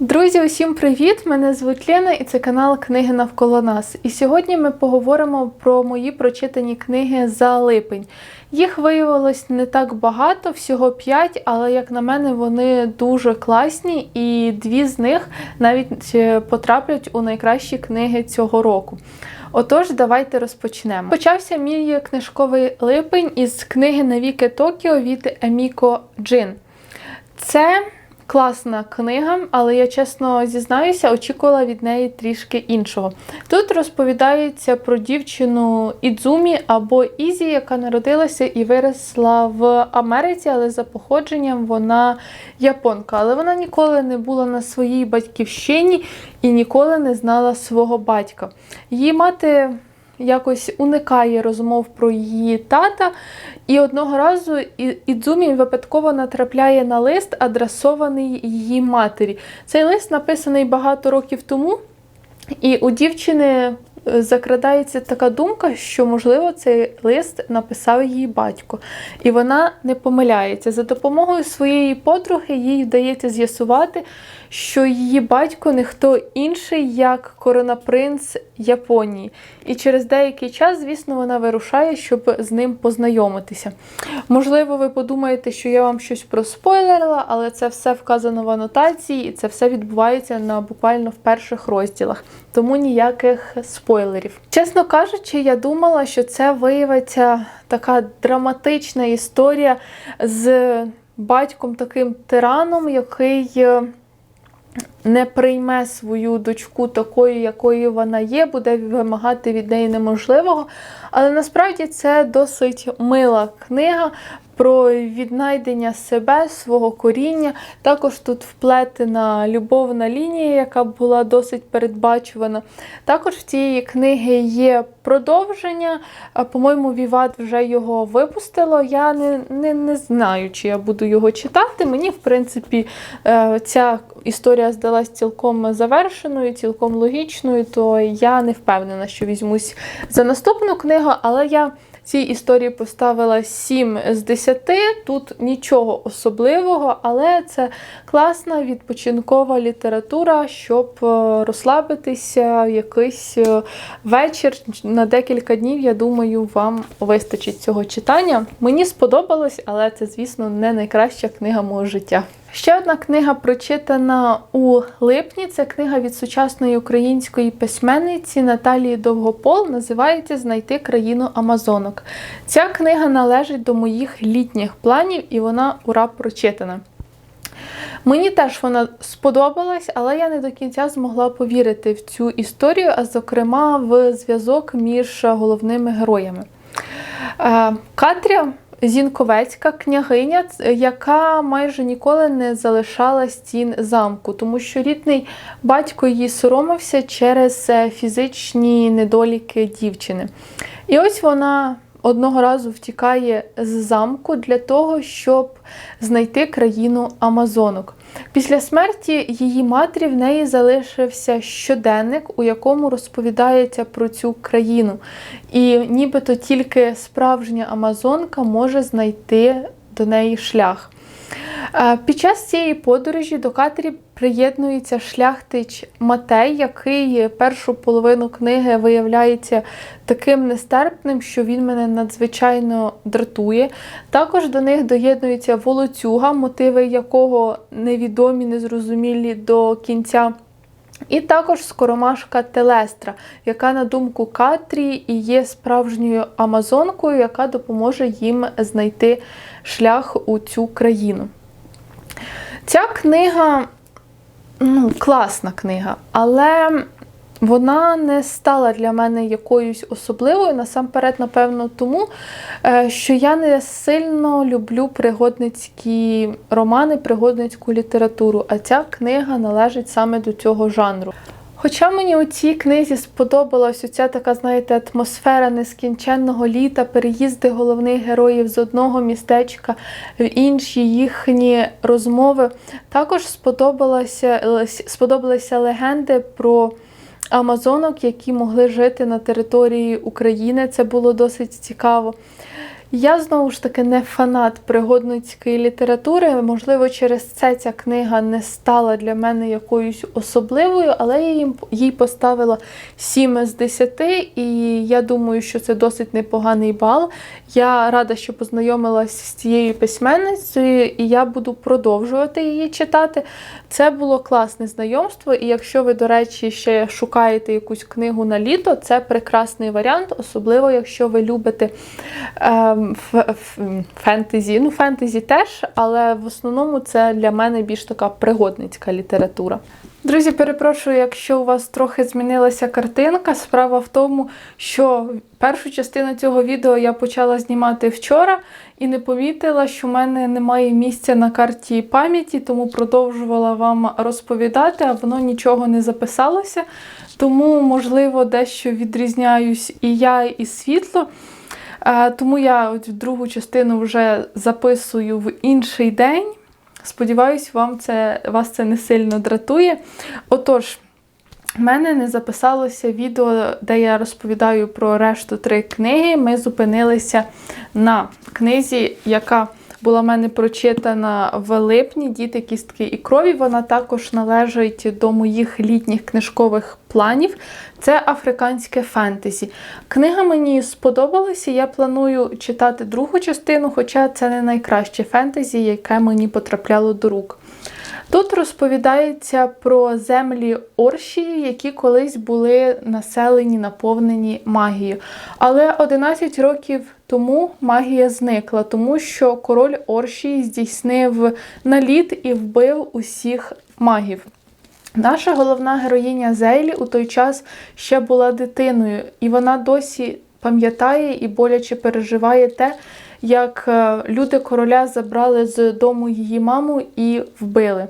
Друзі, усім привіт! Мене звуть Лена і це канал Книги навколо нас. І сьогодні ми поговоримо про мої прочитані книги за липень. Їх виявилось не так багато, всього 5, але як на мене, вони дуже класні, і дві з них навіть е, потраплять у найкращі книги цього року. Отож, давайте розпочнемо. Почався мій книжковий липень із книги Навіки Токіо від Еміко Джин. Це класна книга, але я чесно зізнаюся, очікувала від неї трішки іншого. Тут розповідається про дівчину Ідзумі або Ізі, яка народилася і виросла в Америці, але за походженням вона японка. Але вона ніколи не була на своїй батьківщині і ніколи не знала свого батька. Її мати якось уникає розмов про її тата. І одного разу Ідзумі випадково натрапляє на лист, адресований її матері. Цей лист написаний багато років тому, і у дівчини е, закрадається така думка, що, можливо, цей лист написав її батько. І вона не помиляється. За допомогою своєї подруги їй вдається з'ясувати, що її батько не хто інший, як коронапринц Японії. І через деякий час, звісно, вона вирушає, щоб з ним познайомитися. Можливо, ви подумаєте, що я вам щось проспойлерила, але це все вказано в анотації, і це все відбувається на буквально в перших розділах. Тому ніяких спойлерів. Чесно кажучи, я думала, що це виявиться така драматична історія з батьком таким тираном, який. Не прийме свою дочку такою, якою вона є, буде вимагати від неї неможливого. Але насправді це досить мила книга про віднайдення себе, свого коріння. Також тут вплетена любовна лінія, яка була досить передбачувана. Також в цієї книги є продовження. По-моєму, Віват вже його випустило. Я не, не, не знаю, чи я буду його читати. Мені, в принципі, е, ця історія здалась цілком завершеною, цілком логічною, то я не впевнена, що візьмусь за наступну книгу, але я цій історії поставила 7 з 10. Тут нічого особливого, але це класна відпочинкова література, щоб е, розслабитися якийсь е, вечір на декілька днів. Я думаю, вам вистачить цього читання. Мені сподобалось, але це, звісно, не найкраща книга мого життя. Ще одна книга прочитана у липні. Це книга від сучасної української письменниці Наталії Довгопол. Називається Знайти країну Амазонок. Ця книга належить до моїх літніх планів, і вона ура прочитана. Мені теж вона сподобалась, але я не до кінця змогла повірити в цю історію, а зокрема в зв'язок між головними героями. Катря Зінковецька княгиня, яка майже ніколи не залишала стін замку, тому що рідний батько її соромився через е, фізичні недоліки дівчини. І ось вона одного разу втікає з замку для того, щоб знайти країну Амазонок. Після смерті її матері в неї залишився щоденник, у якому розповідається про цю країну. І нібито тільки справжня Амазонка може знайти до неї шлях. Е, Під час цієї подорожі до Катері приєднується шляхтич Матей, який першу половину книги виявляється таким нестерпним, що він мене надзвичайно дратує. Також до них доєднується волоцюга, мотиви якого невідомі, незрозумілі до кінця. І також скоромашка Телестра, яка, на думку Катрі, і є справжньою амазонкою, яка допоможе їм знайти шлях у цю країну. Ця книга ну, класна книга, але вона не стала для мене якоюсь особливою. Насамперед, напевно, тому, е, що я не сильно люблю пригодницькі романи, пригодницьку літературу, а ця книга належить саме до цього жанру. Хоча мені у цій книзі сподобалась оця така, знаєте, атмосфера нескінченного літа, переїзди головних героїв з одного містечка в інші їхні розмови. Також сподобалася, сподобалися легенди про амазонок, які могли жити на території України. Це було досить цікаво. Я знову ж таки не фанат пригодницької літератури. Можливо, через це ця книга не стала для мене якоюсь особливою, але я їй поставила 7 з 10, і я думаю, що це досить непоганий бал. Я рада, що познайомилася з цією письменницею, і я буду продовжувати її читати. Це було класне знайомство, і якщо ви, до речі, ще шукаєте якусь книгу на літо, це прекрасний варіант, особливо якщо ви любите ф- фентезі. Ну, фентезі теж, але в основному це для мене більш така пригодницька література. Друзі, перепрошую, якщо у вас трохи змінилася картинка. Справа в тому, що першу частину цього відео я почала знімати вчора і не помітила, що в мене немає місця на карті пам'яті, тому продовжувала вам розповідати, а воно нічого не записалося. Тому, можливо, дещо відрізняюсь і я, і світло. Тому я от другу частину вже записую в інший день. Сподіваюсь, вам це, вас це не сильно дратує. Отож, в мене не записалося відео, де я розповідаю про решту три книги. Ми зупинилися на книзі, яка була в мене прочитана в липні Діти, кістки і крові. Вона також належить до моїх літніх книжкових планів. Це африканське фентезі. Книга мені сподобалася. Я планую читати другу частину, хоча це не найкраще фентезі, яке мені потрапляло до рук. Тут розповідається про землі Оршії, які колись були населені, наповнені магією. Але 11 років тому магія зникла, тому що король Оршії здійснив наліт і вбив усіх магів. Наша головна героїня Зейлі у той час ще була дитиною, і вона досі пам'ятає і боляче переживає те, як е, люди короля забрали з дому її маму і вбили.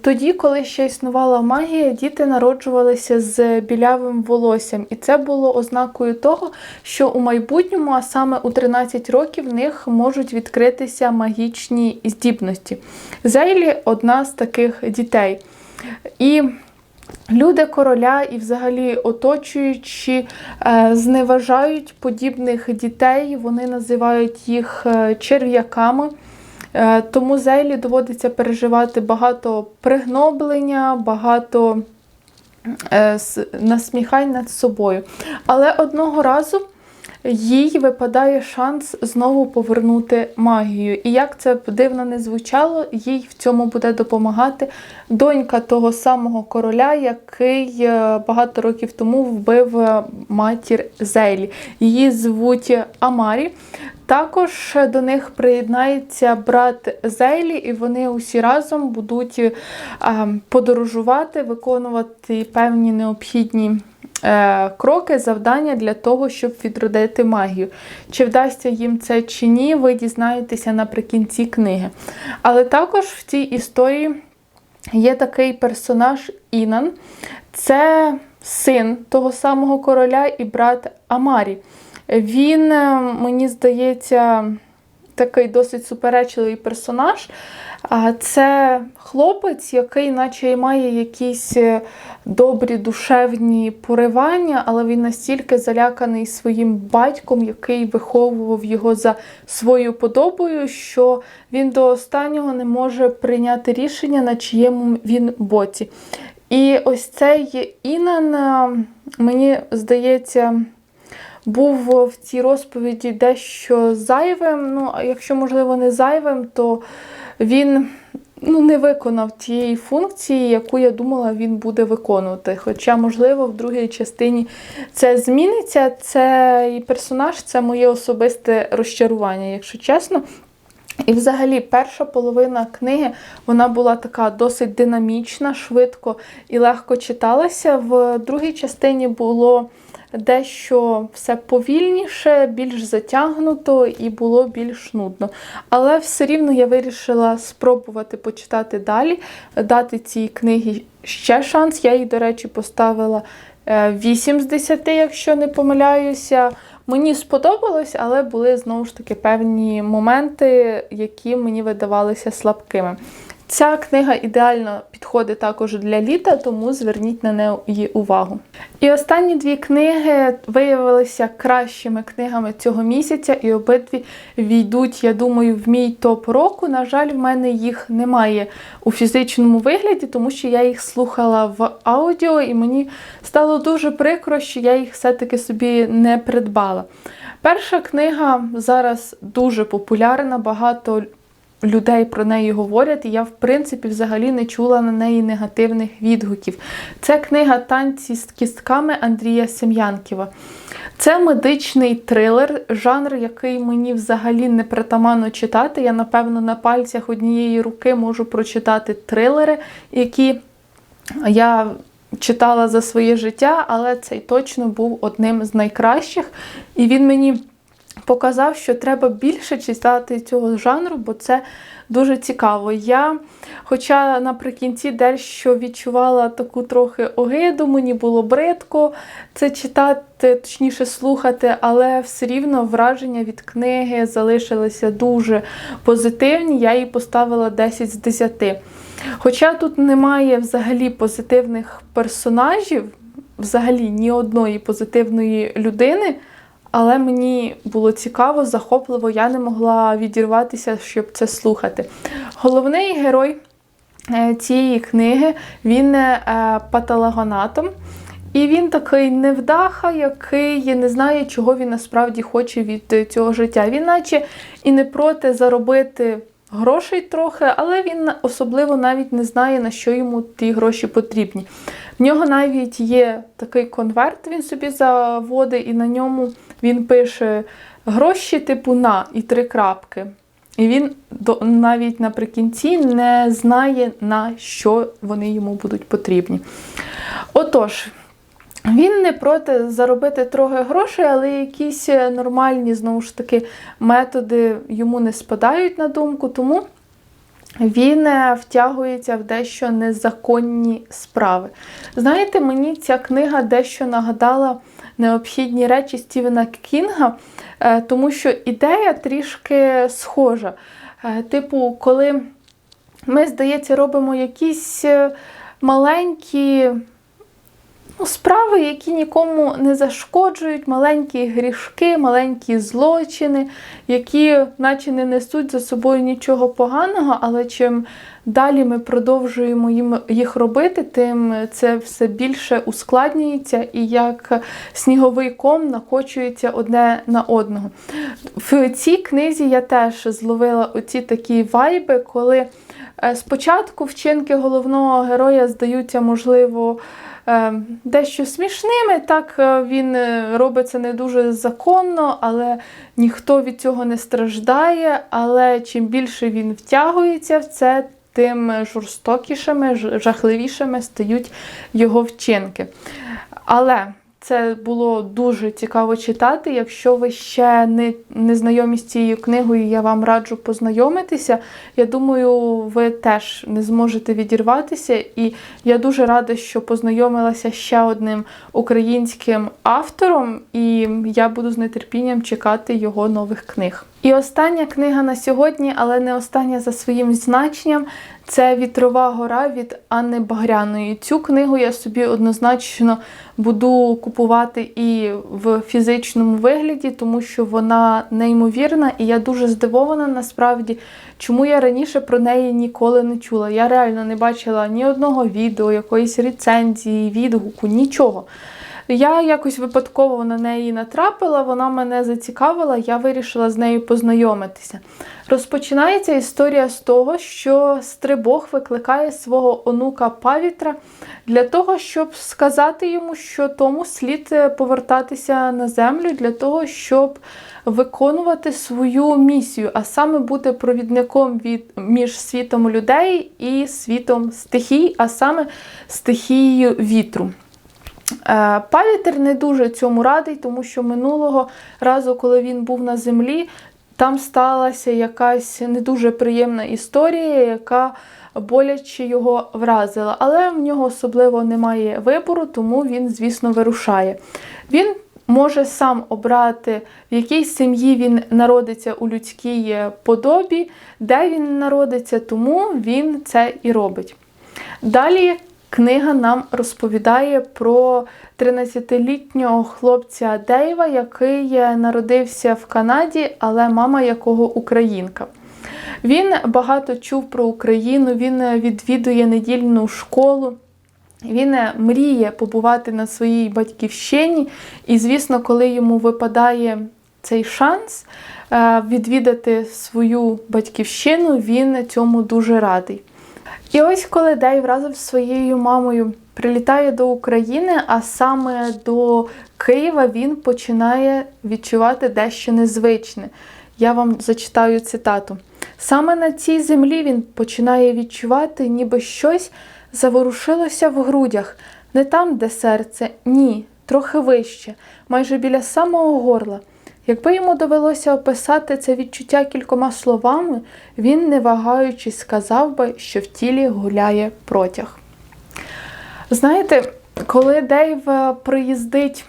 Тоді, коли ще існувала магія, діти народжувалися з білявим волоссям, і це було ознакою того, що у майбутньому, а саме у 13 років, в них можуть відкритися магічні здібності. Зейлі одна з таких дітей. І люди короля і взагалі оточуючі е, зневажають подібних дітей, вони називають їх е, черв'яками. Е, Тому Зейлі доводиться переживати багато пригноблення, багато насміхань над собою. Але одного разу їй випадає шанс знову повернути магію. І як це б дивно не звучало, їй в цьому буде допомагати донька того самого короля, який е, багато років тому вбив е, матір Зейлі. Її звуть Амарі. Також до них приєднається брат Зейлі, і вони усі разом будуть е, подорожувати, виконувати певні необхідні кроки, завдання для того, щоб відродити магію. Чи вдасться їм це чи ні, ви дізнаєтеся наприкінці книги. Але також в цій історії є такий персонаж Інан. Це син того самого короля і брат Амарі. Він, е, мені здається, такий досить суперечливий персонаж. Це хлопець, який, наче і має якісь е, добрі душевні поривання, але він настільки заляканий своїм батьком, який виховував його за своєю подобою, що він до останнього не може прийняти рішення, на чиєму він боці. І ось цей Інан, е, мені здається, був в цій розповіді дещо зайвим. Ну, а якщо, можливо, не зайвим, то він ну, не виконав тієї функції, яку я думала, він буде виконувати. Хоча, можливо, в другій частині це зміниться. Цей персонаж це моє особисте розчарування, якщо чесно. І взагалі перша половина книги вона була така досить динамічна, швидко і легко читалася. В другій частині було дещо все повільніше, більш затягнуто і було більш нудно. Але все рівно я вирішила спробувати почитати далі, дати цій книгі ще шанс. Я їй, до речі, поставила е, 8 з 10, якщо не помиляюся. Мені сподобалось, але були знову ж таки певні моменти, які мені видавалися слабкими. Ця книга ідеально підходить також для літа, тому зверніть на неї увагу. І останні дві книги виявилися кращими книгами цього місяця, і обидві війдуть, я думаю, в мій топ року. На жаль, в мене їх немає у фізичному вигляді, тому що я їх слухала в аудіо, і мені стало дуже прикро, що я їх все-таки собі не придбала. Перша книга зараз дуже популярна, багато людей про неї говорять, і я, в принципі, взагалі не чула на неї негативних відгуків. Це книга Танці з кістками Андрія Сем'янківа. Це медичний трилер, жанр, який мені взагалі не притаманно читати. Я, напевно, на пальцях однієї руки можу прочитати трилери, які я читала за своє життя, але цей точно був одним з найкращих. І він мені показав, що треба більше читати цього жанру, бо це дуже цікаво. Я, хоча наприкінці дещо відчувала таку трохи огиду, мені було бридко це читати, точніше слухати, але все рівно враження від книги залишилися дуже позитивні. Я їй поставила 10 з 10. Хоча тут немає взагалі позитивних персонажів, взагалі ні одної позитивної людини. Але мені було цікаво, захопливо, я не могла відірватися, щоб це слухати. Головний герой е, цієї книги він е, патологонатом. І він такий невдаха, який не знає, чого він насправді хоче від цього життя. Він, наче і не проти заробити грошей трохи, але він особливо навіть не знає, на що йому ті гроші потрібні. В нього навіть є такий конверт, він собі заводить, і на ньому він пише гроші типу на і три крапки. І він навіть наприкінці не знає, на що вони йому будуть потрібні. Отож, він не проти заробити трохи грошей, але якісь нормальні, знову ж таки, методи йому не спадають на думку, тому він втягується в дещо незаконні справи. Знаєте, мені ця книга дещо нагадала необхідні речі Стівена Кінга, е, тому що ідея трішки схожа. Е, типу, коли ми, здається, робимо якісь е, маленькі справи, які нікому не зашкоджують, маленькі грішки, маленькі злочини, які, наче не несуть за собою нічого поганого, але чим далі ми продовжуємо їх робити, тим це все більше ускладнюється і як сніговий ком накочується одне на одного. В цій книзі я теж зловила оці такі вайби, коли е, спочатку вчинки головного героя здаються, можливо, дещо смішними. Так е, він робиться не дуже законно, але ніхто від цього не страждає. Але чим більше він втягується в це, тим жорстокішими, жахливішими стають його вчинки. Але це було дуже цікаво читати. Якщо ви ще не, не знайомі з цією книгою, я вам раджу познайомитися. Я думаю, ви теж не зможете відірватися. І я дуже рада, що познайомилася ще одним українським автором, і я буду з нетерпінням чекати його нових книг. І остання книга на сьогодні, але не остання за своїм значенням, це Вітрова гора від Анни Багряної. Цю книгу я собі однозначно буду купувати і в фізичному вигляді, тому що вона неймовірна, і я дуже здивована насправді, чому я раніше про неї ніколи не чула. Я реально не бачила ні одного відео, якоїсь рецензії, відгуку, нічого. Я якось випадково на неї натрапила, вона мене зацікавила, я вирішила з нею познайомитися. Розпочинається історія з того, що Стрибог викликає свого онука Павітра для того, щоб сказати йому, що тому слід е, повертатися на землю для того, щоб виконувати свою місію, а саме бути провідником від між світом людей і світом стихій, а саме стихією вітру. Е, Павітер не дуже цьому радий, тому що минулого разу, коли він був на землі, там сталася якась не дуже приємна історія, яка боляче його вразила. Але в нього особливо немає вибору, тому він, звісно, вирушає. Він може сам обрати, в якій сім'ї він народиться у людській е, подобі, де він народиться, тому він це і робить. Далі книга нам розповідає про 13-літнього хлопця Дейва, який народився в Канаді, але мама якого українка. Він багато чув про Україну, він відвідує недільну школу. Він мріє побувати на своїй батьківщині, і, звісно, коли йому випадає цей шанс е, відвідати свою батьківщину, він цьому дуже радий. І ось коли Дейв разом з своєю мамою прилітає до України, а саме до Києва, він починає відчувати дещо незвичне. Я вам зачитаю цитату. Саме на цій землі він починає відчувати, ніби щось заворушилося в грудях, не там, де серце, ні, трохи вище, майже біля самого горла. Якби йому довелося описати це відчуття кількома словами, він, не вагаючись, сказав би, що в тілі гуляє протяг. Знаєте, коли Дейв е, приїздить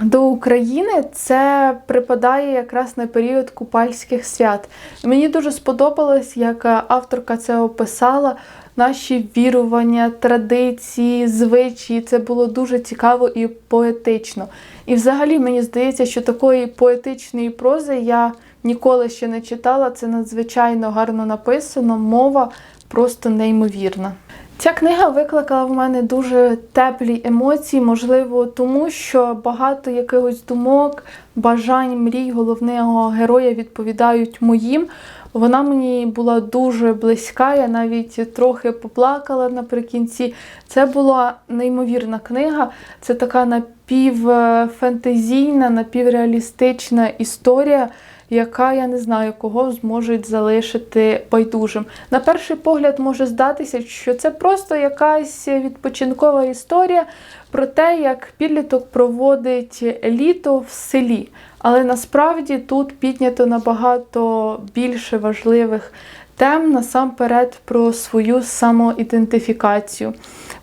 до України, це припадає якраз на період купальських свят. Мені дуже сподобалось, як е, авторка це описала. Наші вірування, традиції, звичаї це було дуже цікаво і поетично. І взагалі мені здається, що такої поетичної прози я ніколи ще не читала. Це надзвичайно гарно написано, мова просто неймовірна. Ця книга викликала в мене дуже теплі емоції, можливо, тому що багато якихось думок, бажань, мрій головного героя відповідають моїм. Вона мені була дуже близька, я навіть трохи поплакала наприкінці. Це була неймовірна книга. Це така напівфентезійна, напівреалістична історія, яка я не знаю, кого зможуть залишити байдужим. На перший погляд може здатися, що це просто якась відпочинкова історія про те, як підліток проводить літо в селі. Але насправді тут піднято набагато більше важливих тем насамперед про свою самоідентифікацію,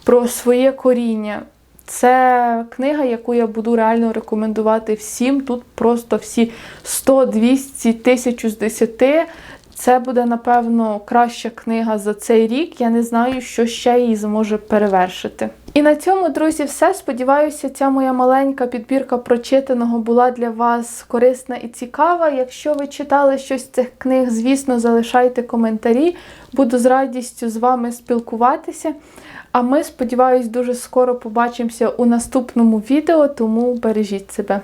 про своє коріння. Це книга, яку я буду реально рекомендувати всім. Тут просто всі 100, 200, 1000 з 10. Це буде, напевно, краща книга за цей рік. Я не знаю, що ще її зможе перевершити. І на цьому, друзі, все. Сподіваюся, ця моя маленька підбірка прочитаного була для вас корисна і цікава. Якщо ви читали щось з цих книг, звісно, залишайте коментарі. Буду з радістю з вами спілкуватися. А ми, сподіваюсь, дуже скоро побачимося у наступному відео, тому бережіть себе.